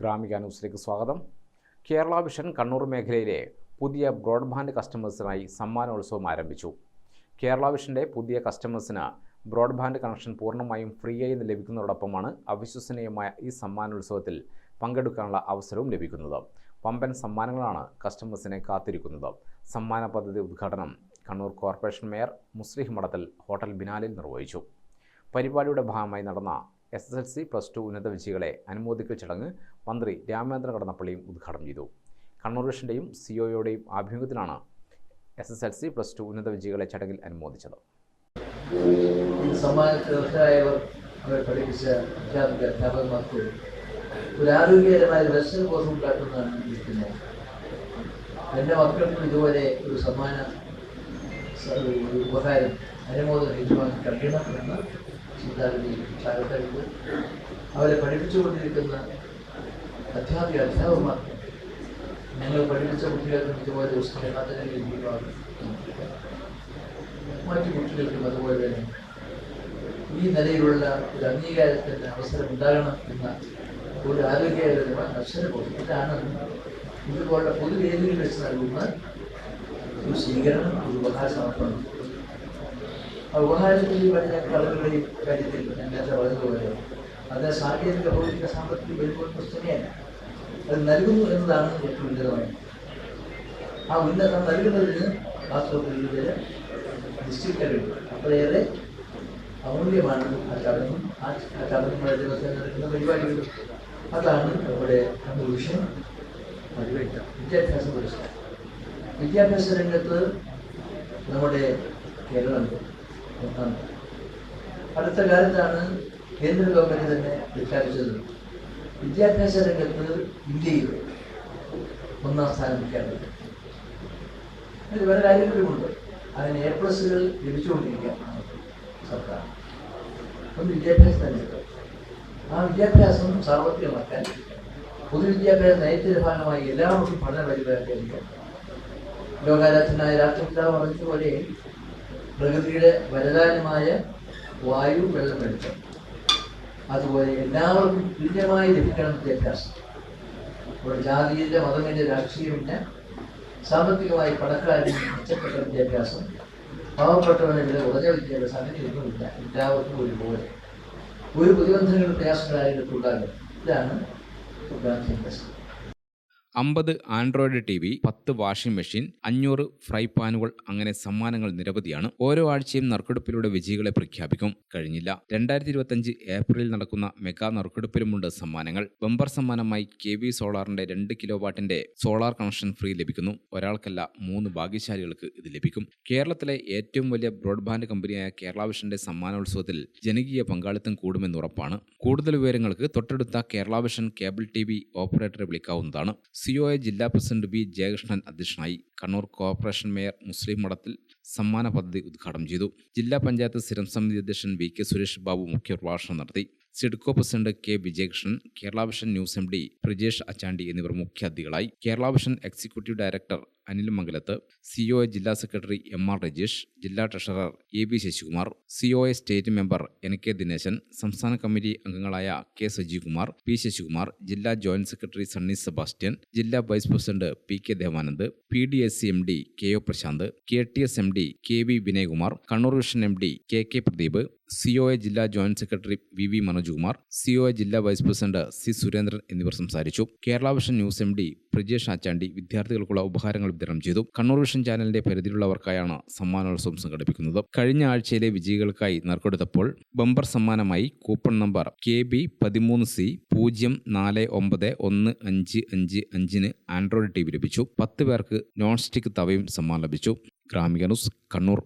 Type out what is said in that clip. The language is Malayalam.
ഗ്രാമിക ന്യൂസിലേക്ക് സ്വാഗതം. കേരള വിഷൻ കണ്ണൂർ മേഖലയിലെ പുതിയ ബ്രോഡ്ബാൻഡ് കസ്റ്റമേഴ്സിനായി സമ്മാനോത്സവം ആരംഭിച്ചു. കേരള വിഷന്റെ പുതിയ കസ്റ്റമേഴ്സിന് ബ്രോഡ്ബാൻഡ് കണക്ഷൻ പൂർണമായും ഫ്രീ ആയി ലഭിക്കുന്നതോടൊപ്പമാണ് അവിശ്വസനീയമായ ഈ സമ്മാനോത്സവത്തിൽ പങ്കെടുക്കാനുള്ള അവസരവും ലഭിക്കുന്നത്. പമ്പൻ സമ്മാനങ്ങളാണ് കസ്റ്റമേഴ്സിനെ കാത്തിരിക്കുന്നത്. സമ്മാന പദ്ധതി ഉദ്ഘാടനം കണ്ണൂർ കോർപ്പറേഷൻ മേയർ മുസ്ലിഹ് മഠത്തിൽ ഹോട്ടൽ ബിനാലിൽ നിർവഹിച്ചു. പരിപാടിയുടെ ഭാഗമായി നടന്ന S S L C plus two ഉന്നത വിജയികളെ അനുമോദിക്കൽ ചടങ്ങ് മന്ത്രി രാമചന്ദ്ര കടന്നപ്പള്ളിയും ഉദ്ഘാടനം ചെയ്തു. കണ്ണൂർ വിഷന്റെയും സിഒയുടെയും ആഭിമുഖ്യത്തിലാണ് S S L C plus two ഉന്നത വിജയികളെ ചടങ്ങിൽ അനുമോദിച്ചത്. എന്റെ മക്കൾക്കും ഇതുപോലെ ഒരു സമ്മാന ഉപകാരം അനുമോദനം ചിന്താഗതി കാലത്തെടുത്ത് അവരെ പഠിപ്പിച്ചുകൊണ്ടിരിക്കുന്ന അധ്യാപിക അധ്യാപകന്മാർ ഞങ്ങൾ പഠിപ്പിച്ച കുട്ടികൾക്കും ഇതുപോലെ ദിവസം ലഭിക്കുവാണ് മറ്റു കുട്ടികൾക്കും അതുപോലെ തന്നെ ഈ നിലയിലുള്ള ഒരു അംഗീകാരത്തിന് അവസരം ഉണ്ടാകണം എന്ന ഒരു ആരോഗ്യകരമായ അക്ഷരബോധം ഇതാണ് ഇതുപോലുള്ള പൊതുവേദിയിൽ വെച്ച് നൽകുന്ന ഒരു സ്വീകരണം ഒരു ഉപഹാര ഈ പറഞ്ഞ കളറുകളിൽ കാര്യത്തിൽ നേരത്തെ പറഞ്ഞതുപോലെ. അത് സാങ്കേതിക ഭൗതിക സാമ്പത്തിക വരുമ്പോൾ പുസ്തകമല്ല അത് നൽകുന്നു എന്നതാണ് ഏറ്റവും ഉന്നതമായി ആ ഉന്നതം നൽകുന്നതിന് വാസ്തവത്തിൽ ഇതിൽ അത്രയേറെ അമൂല്യമാണ് ആ ചടങ്ങും. ആ ചടങ്ങുകളുടെ ദിവസം നടക്കുന്ന പരിപാടികളും. അതാണ് നമ്മുടെ നമ്മുടെ വിഷയം. വിദ്യാഭ്യാസ പുരസ്കാരം. വിദ്യാഭ്യാസ രംഗത്ത് നമ്മുടെ കേരളം ഒന്നാം അടുത്ത കാലത്താണ് കേന്ദ്ര ഗവൺമെന്റ് തന്നെ പ്രഖ്യാപിച്ചത് വിദ്യാഭ്യാസ രംഗത്ത് ഇന്ത്യയിൽ ഒന്നാം സ്ഥാനം പ്രഖ്യാപിക്കും അതിൽ പല കാര്യങ്ങളുമുണ്ട്. അതിന് എ പ്ലസുകൾ ലഭിച്ചുകൊണ്ടിരിക്കുകയാണ് സർക്കാർ. ഒന്ന് വിദ്യാഭ്യാസ രംഗത്ത്. ആ വിദ്യാഭ്യാസം സാർവത്രികമാക്കാൻ പൊതുവിദ്യാഭ്യാസ നയത്തിന്റെ ഭാഗമായി എല്ലാവർക്കും പഠന പരിപാടിയായിരിക്കും ലോകാരാധനായ രാഷ്ട്രപിതാവ് പറഞ്ഞതുപോലെ പ്രകൃതിയുടെ വരദാനമായ വായു വെള്ളം വെളിച്ചം അതുപോലെ എല്ലാവർക്കും തുല്യമായി ലഭിക്കണം വിദ്യാഭ്യാസം ഇവിടെ ജാതിയിലെ മതമില്ല രാഷ്ട്രീയമില്ല സാമ്പത്തികമായി പണക്കാരിൽ മെച്ചപ്പെട്ട വിദ്യാഭ്യാസം പാവപ്പെട്ടവരുടെ വില കുറഞ്ഞ വിദ്യാഭ്യാസം അങ്ങനെയൊന്നുമില്ല എല്ലാവർക്കും ഒരുപോലെ. ഒരു പ്രതിബന്ധങ്ങളും പ്രയാസങ്ങളായിട്ട് ഉണ്ടാകും? ഇതാണ് ഗാന്ധി പ്രശ്നം. അമ്പത് ആൻഡ്രോയിഡ് ടി വി പത്ത് വാഷിംഗ് മെഷീൻ അഞ്ഞൂറ് ഫ്രൈ പാനുകൾ അങ്ങനെ സമ്മാനങ്ങൾ നിരവധിയാണ്. ഓരോ ആഴ്ചയും നറുക്കെടുപ്പിലൂടെ വിജയികളെ പ്രഖ്യാപിക്കും. കഴിഞ്ഞില്ല. രണ്ടായിരത്തി ഇരുപത്തഞ്ച് ഏപ്രിലിൽ നടക്കുന്ന മെഗാ നറുക്കെടുപ്പിലുമുണ്ട് സമ്മാനങ്ങൾ. ബമ്പർ സമ്മാനമായി കെ വി സോളാറിന്റെ രണ്ട് കിലോ വാട്ടിന്റെ സോളാർ കണക്ഷൻ ഫ്രീ ലഭിക്കുന്നു. ഒരാൾക്കല്ല മൂന്ന് ഭാഗ്യശാലികൾക്ക് ഇത് ലഭിക്കും. കേരളത്തിലെ ഏറ്റവും വലിയ ബ്രോഡ്ബാൻഡ് കമ്പനിയായ കേരള വിഷന്റെ സമ്മാനോത്സവത്തിൽ ജനകീയ പങ്കാളിത്തം കൂടുമെന്ന് ഉറപ്പാണ്. കൂടുതൽ വിവരങ്ങൾക്ക് തൊട്ടടുത്ത Kerala vision cable T V ഓപ്പറേറ്ററെ വിളിക്കാവുന്നതാണ്. സിഒഎ ജില്ലാ പ്രസിഡന്റ് ബി ജയകൃഷ്ണൻ അധ്യക്ഷനായി കണ്ണൂർ കോർപ്പറേഷൻ മേയർ മുസ്ലിം മഠത്തിൽ സമ്മാന പദ്ധതി ഉദ്ഘാടനം ചെയ്തു. ജില്ലാ പഞ്ചായത്ത് സ്ഥിരം സമിതി അധ്യക്ഷൻ വി കെ സുരേഷ് ബാബു മുഖ്യപ്രഭാഷണം നടത്തി. SIDCO president K Vijayakrishnan Keralavision news M D Prajesh Achandi എന്നിവർ മുഖ്യാതിഥികളായി Kerala vision executive director Anil Mangalath CO ജില്ലാ സെക്രട്ടറി എം ആർ രജേഷ് ജില്ലാ treasurer A B Sasikumar CO state member N K Dineshan സംസ്ഥാന കമ്മിറ്റി അംഗങ്ങളായ കെ സജീവ്കുമാർ പി ശശികുമാർ ജില്ലാ ജോയിന്റ് സെക്രട്ടറി സണ്ണി സെബാസ്റ്റ്യൻ ജില്ലാ vice president P K Devanand P D S C M D K O Prashanth K T S M D K V Vinayakumar Kannur vision M D K K Pradeep COA ജില്ലാ joint secretary V V Manojkumar A ജില്ലാ വൈസ് പ്രസിഡന്റ് സി സുരേന്ദ്രൻ എന്നിവർ സംസാരിച്ചു. Kerala vision news M D Prajesh Achandi വിദ്യാർത്ഥികൾക്കുള്ള ഉപഹാരങ്ങൾ വിതരണം ചെയ്തു. കണ്ണൂർ വിഷൻ ചാനലിന്റെ പരിധിയിലുള്ളവർക്കായാണ് സമ്മാനോത്സവം സംഘടിപ്പിക്കുന്നത്. കഴിഞ്ഞ ആഴ്ചയിലെ വിജയികൾക്കായി നറുക്കെടുത്തപ്പോൾ ബമ്പർ സമ്മാനമായി കൂപ്പൺ നമ്പർ കെ ബി പതിമൂന്ന് സി പൂജ്യം നാല് ഒമ്പത് ഒന്ന് അഞ്ച് അഞ്ച് അഞ്ചിന് ആൻഡ്രോയിഡ് ടി വി ലഭിച്ചു. പത്ത് പേർക്ക് നോൺ സ്റ്റിക്ക് തവയും സമ്മാനം ലഭിച്ചു. ഗ്രാമിക ന്യൂസ് കണ്ണൂർ.